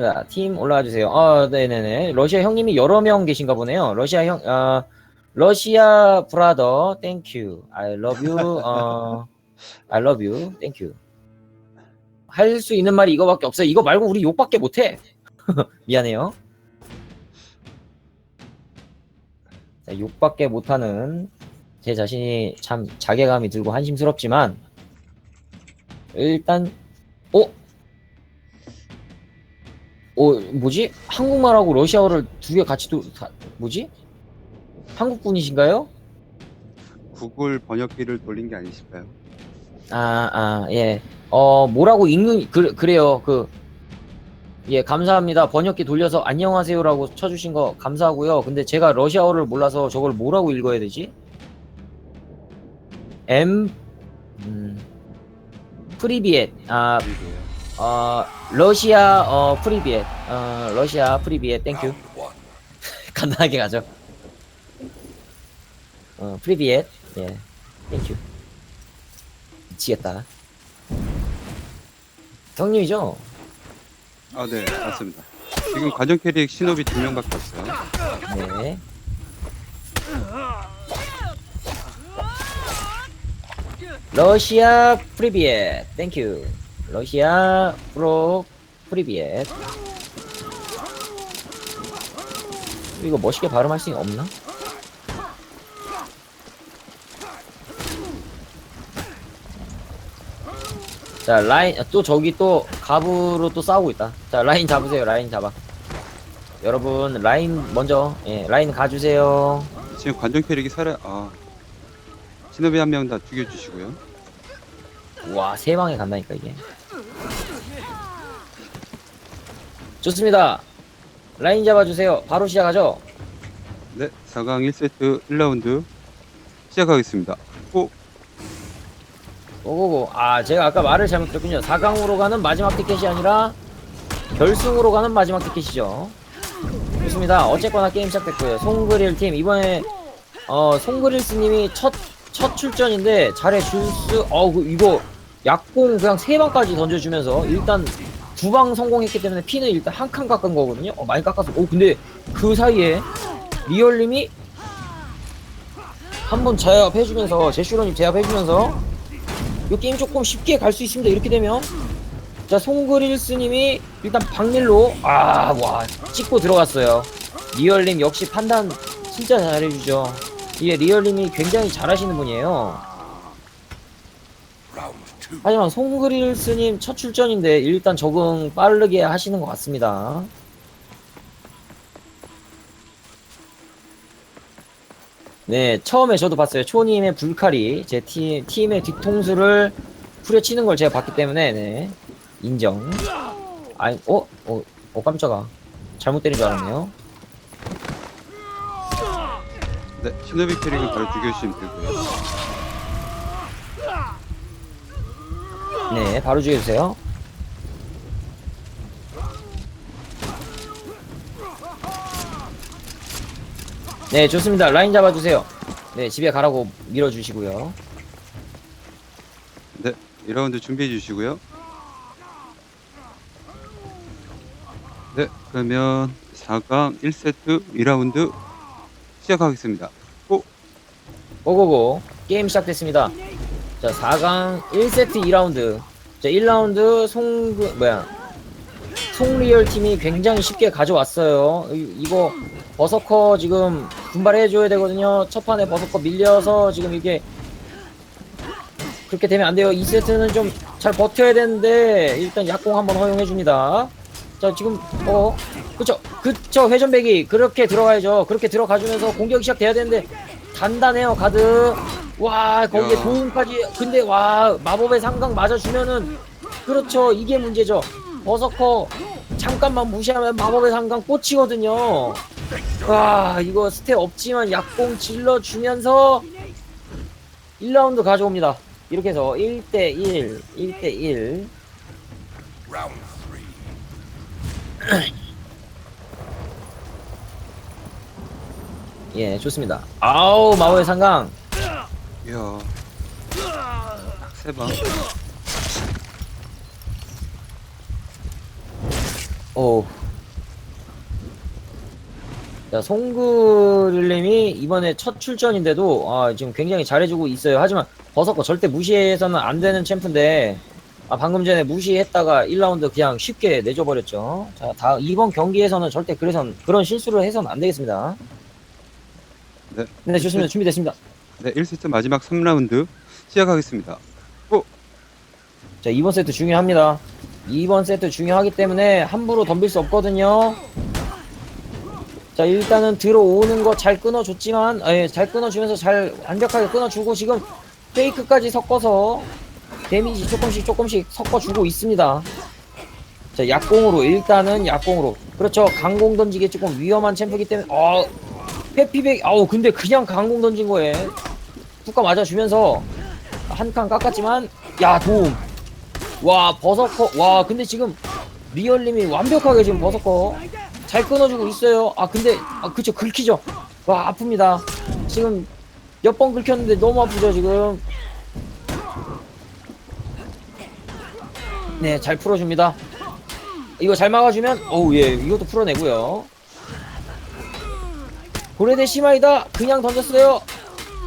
자, 팀 올라와 주세요. 아, 네네네. 러시아 형님이 여러 명 계신가 보네요. 러시아 형, 아, 러시아 브라더, 땡큐. I love you. 어, I love you. 땡큐. 할 수 있는 말이 이거밖에 없어요. 이거 말고 우리 욕밖에 못해. 미안해요. 자, 욕밖에 못하는 제 자신이 참 자괴감이 들고 한심스럽지만 일단 어? 어 뭐지? 한국말하고 러시아어를 두 개 같이 도 다- 뭐지? 한국 분이신가요? 구글 번역기를 돌린 게 아니실까요? 아, 아, 예. 어, 뭐라고 읽는, 그, 그래요. 그, 예, 감사합니다. 번역기 돌려서 안녕하세요라고 쳐주신 거 감사하고요. 근데 제가 러시아어를 몰라서 저걸 뭐라고 읽어야 되지? M, 음, 프리비엣. 아, 그리고요. 어, 러시아, 어, 프리비엣. 어, 러시아 프리비엣. 땡큐. 간단하게 가죠. 어, 프리비엣. 예. 땡큐. 미치겠다. 형님이죠? 아, 네, 맞습니다. 지금 관전 캐릭 신호비 두 명밖에 없어요. 네. 러시아 프리비엣. 땡큐. 러시아 프로 프리비엣. 이거 멋있게 발음할 수 없나? 자 라인 아, 또 저기 또 갑으로 또 싸우고 있다. 자 라인 잡으세요. 라인 잡아. 여러분 라인 먼저 예 라인 가주세요. 지금 관전 캐릭이 살아, 아. 신호비 한명 다 죽여주시고요. 와 세 방에 간다니까 이게. 좋습니다. 라인 잡아주세요. 바로 시작하죠. 네, 4강 1세트 1라운드 시작하겠습니다. 오, 오고고. 아 제가 아까 말을 잘못 들었군요. 4강으로 가는 마지막 티켓이 아니라 결승으로 가는 마지막 티켓이죠. 좋습니다. 어쨌거나 게임 시작됐고요. 송그릴 팀 이번에 어 송그릴스님이 첫 첫 출전인데 잘해 줄 수 어 그, 이거 약공 그냥 세 방까지 던져주면서 일단 두 방 성공했기 때문에 피는 일단 한 칸 깎은 거거든요. 어 많이 깎았어. 오 근데 그 사이에 리얼님이 한 번 제압해주면서 제슈로님 제압해주면서 이 게임 조금 쉽게 갈 수 있습니다. 이렇게 되면 자 송그릴스님이 일단 박밀로 아와 찍고 들어갔어요. 리얼님 역시 판단 진짜 잘해주죠. 이게 리얼님이 굉장히 잘하시는 분이에요. 하지만 송그릴스님 첫 출전인데 일단 적응 빠르게 하시는 것 같습니다. 네, 처음에 저도 봤어요. 초님의 불칼이 제 팀, 팀의 뒤통수를 후려치는 걸 제가 봤기 때문에, 네. 인정. 아니, 어? 어, 어, 깜짝아. 잘못 때린 줄 알았네요. 네, 신호비 캐릭은 바로 죽여주시면 되고요. 네, 바로 죽여주세요. 네, 좋습니다. 라인 잡아주세요. 네, 집에 가라고 밀어주시고요. 네, 2라운드 준비해 주시고요. 네, 그러면 4강 1세트 2라운드 시작하겠습니다. 오, 고고고. 게임 시작됐습니다. 자, 4강 1세트 2라운드. 자, 1라운드 송, 그, 뭐야. 송리얼 팀이 굉장히 쉽게 가져왔어요. 이- 이거 버서커 지금 분발해줘야 되거든요. 첫 판에 버서커 밀려서 지금 이게 그렇게 되면 안 돼요. 2세트는 좀 잘 버텨야 되는데 일단 약공 한번 허용해줍니다. 자, 지금 어, 그쵸, 그쵸 회전배기 그렇게 들어가야죠. 그렇게 들어가주면서 공격이 시작돼야 되는데 단단해요 가드. 와 거기에 야. 도움까지. 근데 와 마법의 상강 맞아주면은 그렇죠. 이게 문제죠. 버서커 잠깐만 무시하면 마법의 상강 꽂히거든요. 와 이거 스텝 없지만 약공 질러주면서 1라운드 가져옵니다. 이렇게 해서 1대1, 1대1. 예, 좋습니다. 아우, 마법의 상강. 이야. 딱세 방. 오. 자, 송그릴님이 이번에 첫 출전인데도 아, 지금 굉장히 잘해주고 있어요. 하지만 버섯거 절대 무시해서는 안 되는 챔프인데 아, 방금 전에 무시했다가 1라운드 그냥 쉽게 내줘버렸죠. 자, 다 이번 경기에서는 절대 그래선 그런 실수를 해서는 안 되겠습니다. 네. 네, 좋습니다. 준비됐습니다. 네, 1세트 마지막 3라운드 시작하겠습니다. 자, 이번 세트 중요합니다. 이번 세트 중요하기 때문에 함부로 덤빌 수 없거든요. 자, 일단은 들어오는 거 잘 끊어줬지만, 아, 예, 잘 끊어주면서 잘 완벽하게 끊어주고, 지금 페이크까지 섞어서 데미지 조금씩 조금씩 섞어주고 있습니다. 자, 약공으로, 일단은 약공으로. 그렇죠. 강공 던지기 조금 위험한 챔프기 때문에, 어, 회피백, 아우, 근데 그냥 강공 던진 거에. 뚜까 맞아주면서 한 칸 깎았지만, 야, 도움. 와 버서커 와 근데 지금 리얼님이 완벽하게 지금 버서커 잘 끊어주고 있어요. 아 근데 아 그쵸 긁히죠. 와 아픕니다. 지금 몇 번 긁혔는데 너무 아프죠 지금. 네 잘 풀어줍니다. 이거 잘 막아주면 어우 예 이것도 풀어내고요 고레데 시마이다. 그냥 던졌어요.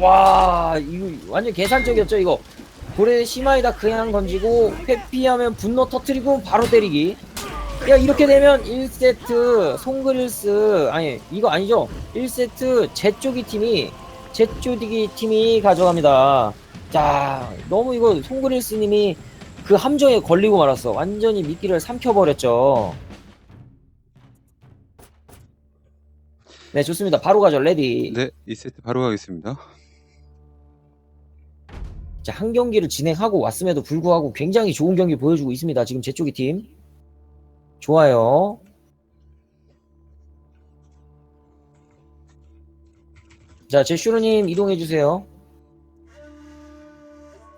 와 이거 완전 계산적이었죠 이거. 고래 심하이다 그냥 던지고 회피하면 분노 터트리고 바로 때리기. 야 이렇게 되면 1세트 송그릴스 아니 이거 아니죠? 1세트 제쪽이 팀이 제쪽이 팀이 가져갑니다. 자 너무 이거 송그릴스님이 그 함정에 걸리고 말았어. 완전히 미끼를 삼켜버렸죠 네 좋습니다 바로 가죠 레디 네, 2세트 바로 가겠습니다. 자, 한 경기를 진행하고 왔음에도 불구하고 굉장히 좋은 경기 보여주고 있습니다. 지금 제 쪽이 팀. 좋아요. 자, 제 슈루님 이동해주세요.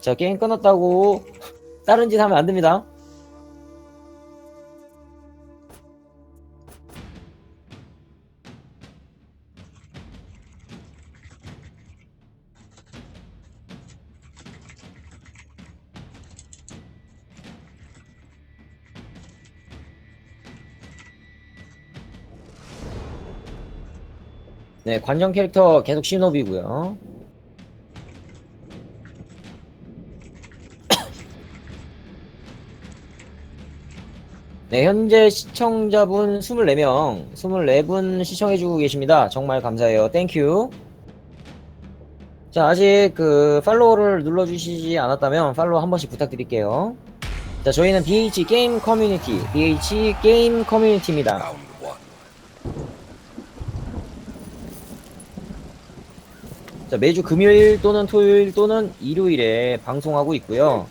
자, 게임 끊었다고 다른 짓 하면 안 됩니다. 네, 관전 캐릭터 계속 신호비고요. 네, 현재 시청자분 24명, 24분 시청해주고 계십니다. 정말 감사해요. 땡큐. 자, 아직 그 팔로우를 눌러주시지 않았다면 팔로우 한 번씩 부탁드릴게요. 자, 저희는 BH 게임 커뮤니티, BH 게임 커뮤니티입니다. 자, 매주 금요일 또는 토요일 또는 일요일에 방송하고 있고요.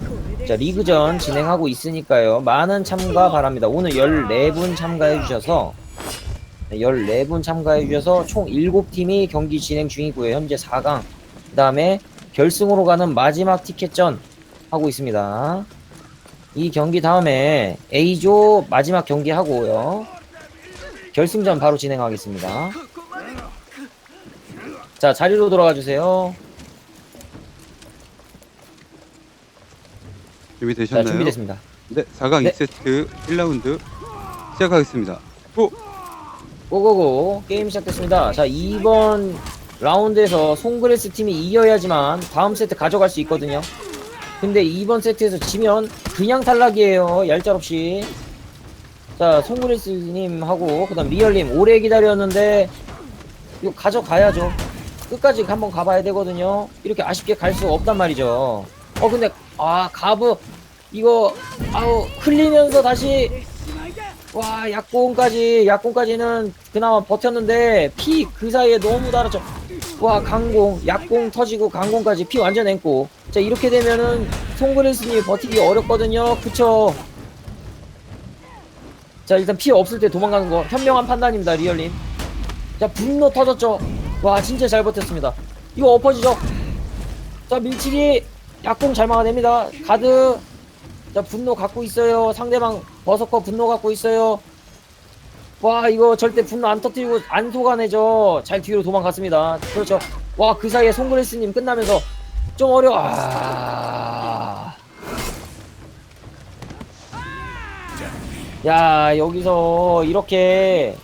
자, 리그전 진행하고 있으니까요. 많은 참가 바랍니다. 오늘 14분 참가해 주셔서 네, 14분 참가해 주셔서 총 7팀이 경기 진행 중이고요. 현재 4강. 그다음에 결승으로 가는 마지막 티켓전 하고 있습니다. 이 경기 다음에 A조 마지막 경기 하고요. 결승전 바로 진행하겠습니다. 자, 자리로 돌아가 주세요. 자, 준비되셨나요? 준비됐습니다. 네, 4강 네. 2세트 1라운드 시작하겠습니다. 오! 고고고 게임 시작됐습니다. 자 이번 라운드에서 송그레스 팀이 이겨야지만 다음 세트 가져갈 수 있거든요. 근데 이번 세트에서 지면 그냥 탈락이에요. 얄짤없이. 자 송그레스님 하고 그다음 리얼님 오래 기다렸는데 이거 가져가야죠. 끝까지 한번 가봐야 되거든요. 이렇게 아쉽게 갈 수 없단 말이죠. 어 근데 아 가브 이거 아우 흘리면서 다시 와 약공까지 약공까지는 그나마 버텼는데 피 그 사이에 너무 달았죠 와 강공 약공 터지고 강공까지 피 완전 앵고 자 이렇게 되면은 송그레스님이 버티기 어렵거든요. 그쵸? 자 일단 피 없을 때 도망가는 거. 현명한 판단입니다 리얼님. 자 분노 터졌죠 와 진짜 잘 버텼습니다. 이거 엎어지죠? 자 밀치기 약공 잘 막아냅니다. 가드. 자 분노 갖고 있어요. 상대방 버섯커 분노 갖고 있어요. 와 이거 절대 분노 안 터뜨리고 안 속아내죠. 잘 뒤로 도망갔습니다. 그렇죠. 와 그 사이에 송그레스님 끝나면서 좀 어려워 아... 야 여기서 이렇게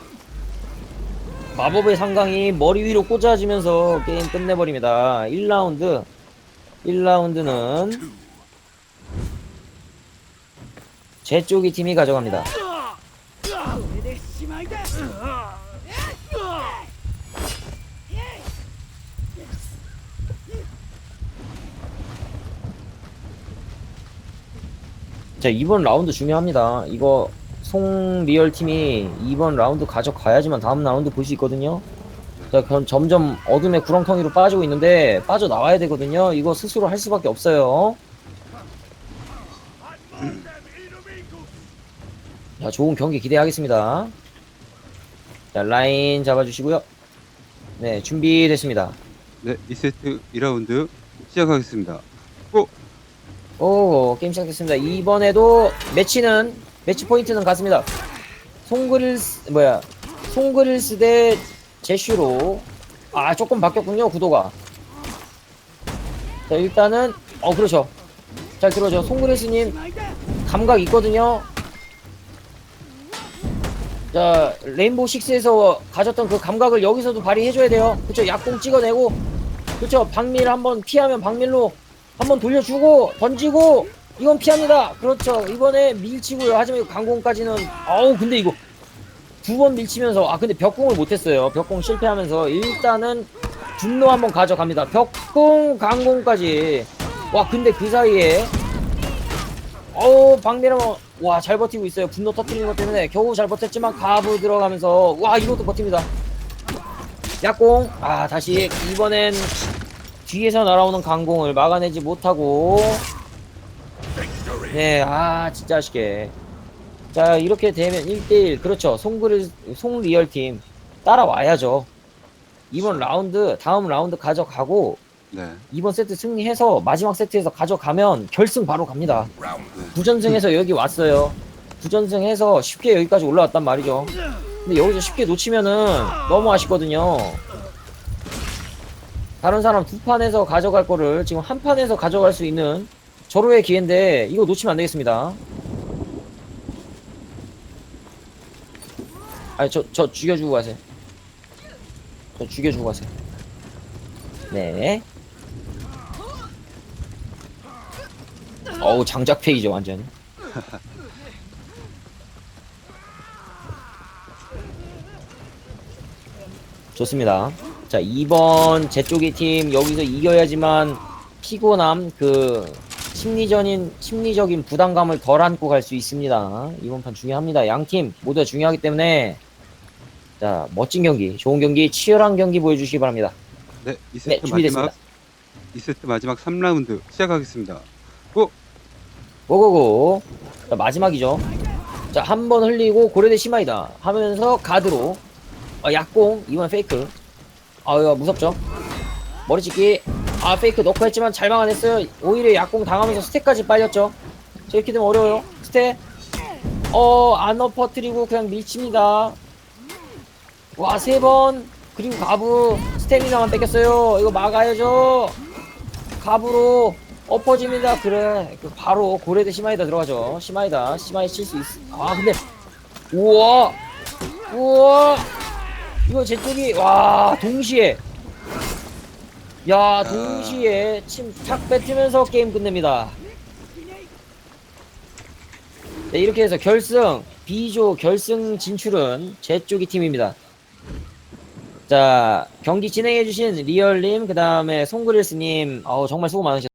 마법의 상강이 머리 위로 꽂아지면서 게임 끝내버립니다. 1라운드 1라운드는 제 쪽이 팀이 가져갑니다. 자 이번 라운드 중요합니다. 이거 송 리얼 팀이 이번 라운드 가져가야지만 다음 라운드 볼 수 있거든요. 자 그럼 점점 어둠의 구렁텅이로 빠지고 있는데 빠져나와야 되거든요. 이거 스스로 할 수밖에 없어요. 자 좋은 경기 기대하겠습니다. 자 라인 잡아주시고요. 네 준비됐습니다. 네, 2세트 2라운드 시작하겠습니다. 오! 게임 시작됐습니다. 이번에도 매치는 매치 포인트는 같습니다. 송그릴스 뭐야 송그릴스 대 제슈로. 아 조금 바뀌었군요 구도가. 자 일단은 어 그렇죠. 잘 들어죠. 송그릴스님 감각 있거든요. 자 레인보우 식스에서 가졌던 그 감각을 여기서도 발휘해줘야 돼요. 그쵸 약공 찍어내고. 그쵸 박밀 한번 피하면 박밀로 한번 돌려주고 던지고. 이건 피합니다. 그렇죠. 이번에 밀치고요. 하지만 강공까지는 어우 근데 이거 두 번 밀치면서 아 근데 벽공을 못했어요. 벽공 실패하면서 일단은 분노 한번 가져갑니다. 벽공 강공까지. 와 근데 그 사이에 어우 박미라모 와잘 버티고 있어요. 분노 터트리는 것 때문에 겨우 잘 버텼지만 가부 들어가면서 와 이것도 버팁니다. 약공. 아 다시 이번엔 뒤에서 날아오는 강공을 막아내지 못하고 네 아 진짜 아쉽게 자 이렇게 되면 1대1 그렇죠 송그리 송리얼 팀 따라와야죠 이번 라운드 다음 라운드 가져가고 네. 이번 세트 승리해서 마지막 세트에서 가져가면 결승 바로 갑니다. 부전승해서 여기 왔어요. 부전승해서 쉽게 여기까지 올라왔단 말이죠. 근데 여기서 쉽게 놓치면은 너무 아쉽거든요. 다른 사람 두 판에서 가져갈 거를 지금 한 판에서 가져갈 수 있는 절호의 기회인데 이거 놓치면 안 되겠습니다. 아니 저 저 죽여주고 가세요. 저 죽여주고 가세요. 네. 어우 장작 페이죠 완전. 좋습니다. 자 2번 제 쪽의 팀 여기서 이겨야지만 피곤함 그 심리전인 심리적인 부담감을 덜 안고 갈 수 있습니다. 이번 판 중요합니다. 양팀 모두 다 중요하기 때문에 자 멋진 경기, 좋은 경기, 치열한 경기 보여주시기 바랍니다. 네, 2세트 네 준비됐습니다. 마지막 2세트 마지막 3라운드 시작하겠습니다. 고고고. 자, 마지막이죠. 자, 한 번 흘리고 고려대 심하이다 하면서 가드로 아, 약공 이번 페이크. 아, 이거 무섭죠? 머리 찍기. 아, 페이크 넣고 했지만 잘 막아냈어요. 오히려 약공 당하면서 스택까지 빨렸죠. 자, 이렇게 되면 어려워요. 스택. 어, 안 엎어뜨리고 그냥 밀칩니다. 와, 세 번. 그리고 가부. 스태미나만 뺏겼어요. 이거 막아야죠. 갑으로 엎어집니다. 그래. 그 바로 고래대 시마이다 들어가죠. 시마이다. 시마이 칠 수 있. 아 근데 우와 우와 이거 제 쪽이 와 동시에 야 동시에 침탁 뱉으면서 게임 끝냅니다. 네 이렇게 해서 결승 B조 결승 진출은 제 쪽이 팀입니다. 자 경기 진행해주신 리얼님 그 다음에 송그릴스님 어우 정말 수고 많으셨습니다.